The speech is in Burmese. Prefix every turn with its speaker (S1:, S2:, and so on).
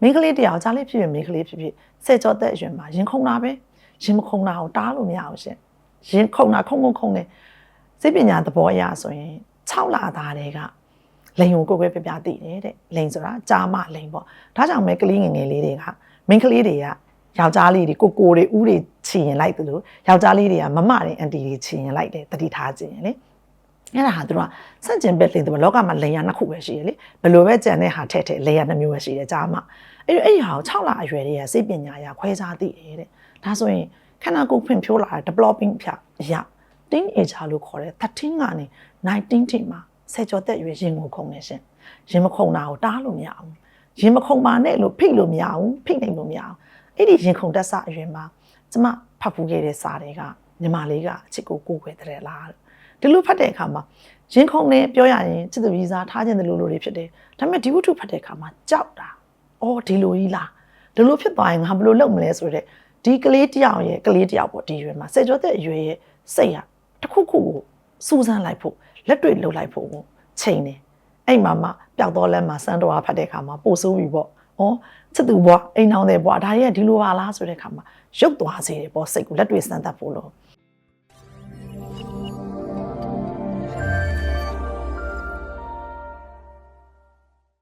S1: မိန်းကလေးတယောက်ကြားလေးဖြစ်ဖြစ်မိန်းကလေးဖြစ်ဖြစ်ဆယ်ကျော်သက်အရွယ်မှာရင်ခုန်တာပဲရင်မခုန်တာကိုတားလို့မရအောင်ရှင်ရင်ခုန်တာခုန်ခုန်ခုန်နေစိတ်ပညာသဘောအရဆိုရင်6လသားတွေကလိန်ကိုကိုယ်ပဲပြပြသိတယ်တဲ့လိန်ဆိုတာကြာမလိန်ပေါ့ဒါကြောင့်မဲကလေးငယ်ငယ်လေးတွေကမိန်းကလေးတွေကယောက်ျားလေးတွေကိုကိုတွေဥတွေချီရင်လိုက်တယ်လို့ယောက်ျားလေးတွေကမမတွေအန်တီတွေချီရင်လိုက်တယ်တတိထားခြင်းလေ အဲ့ဒါဟာသူတို့ကစန့်ကျင်ဘက်လိန်တယ်လောကမှာလိန်ရနှစ်ခုပဲရှိရလေဘယ်လိုပဲကြံတဲ့ဟာထက်ထက်လိန်ရနှစ်မျိုးပဲရှိတယ်ကြားမှာအဲ့တော့အဲ့ဒီဟာကို6လအရွယ်တွေကစိတ်ပညာရခွဲခြားသိတယ်တဲ့ဒါဆိုရင်ခန္ဓာကိုယ်ဖွံ့ဖြိုးလာတဲ့ developing ဖြတ်အရာ teenager လို့ခေါ်တဲ့13ကနေ19ထိမှာဆယ်ကျော်သက်အရွယ်ရင်ကိုခုန်နေရှင်ရင်မခုန်တာကိုတားလို့မရဘူးရင်မခုန်ပါနဲ့လို့ဖိလို့မရဘူးဖိနိုင်လို့မရဘူးအဲ့ဒီရင်ခုန်တက်ဆအရွယ်မှာကျမဖတ်ဖူးခဲ့တဲ့စာတွေကညီမလေးကအချစ်ကိုကိုးခွဲတဲ့လား ဒီလိုဖတ်တဲ့အခါမှာရင်ခုန်နေပြောရရင်စစ်သူဗီဇာထားခြင်းတလူလိုတွေဖြစ်တယ်ဒါပေမဲ့ဒီဝတ္ထုဖတ်တဲ့အခါမှာကြောက်တာအော်ဒီလိုကြီးလားဒီလိုဖြစ်သွားရင်ငါဘယ်လိုလုပ်မလဲဆိုတော့ဒီကလေးတယောက်ရဲ့ကလေးတယောက်ပေါ့ဒီရွယ်မှာစေကျော်တဲ့အရွယ်ရဲ့စိတ်ဟာတစ်ခုခုကိုစူးစမ်းလိုက်ဖို့လက်တွေ့လှုပ်လိုက်ဖို့ကိုချိန်နေအဲ့မှာမှပျောက်တော့လဲမှာစမ်းတော်ဖတ်တဲ့အခါမှာပို့ဆိုးပြီပေါ့ဩစစ်သူဘွားအိမ်အောင်တဲ့ဘွားဒါတွေကဒီလိုပါလားဆိုတဲ့အခါမှာရုပ်သွားစေတယ်ပေါ့စိတ်ကိုလက်တွေ့စမ်းသပ်ဖို့လို့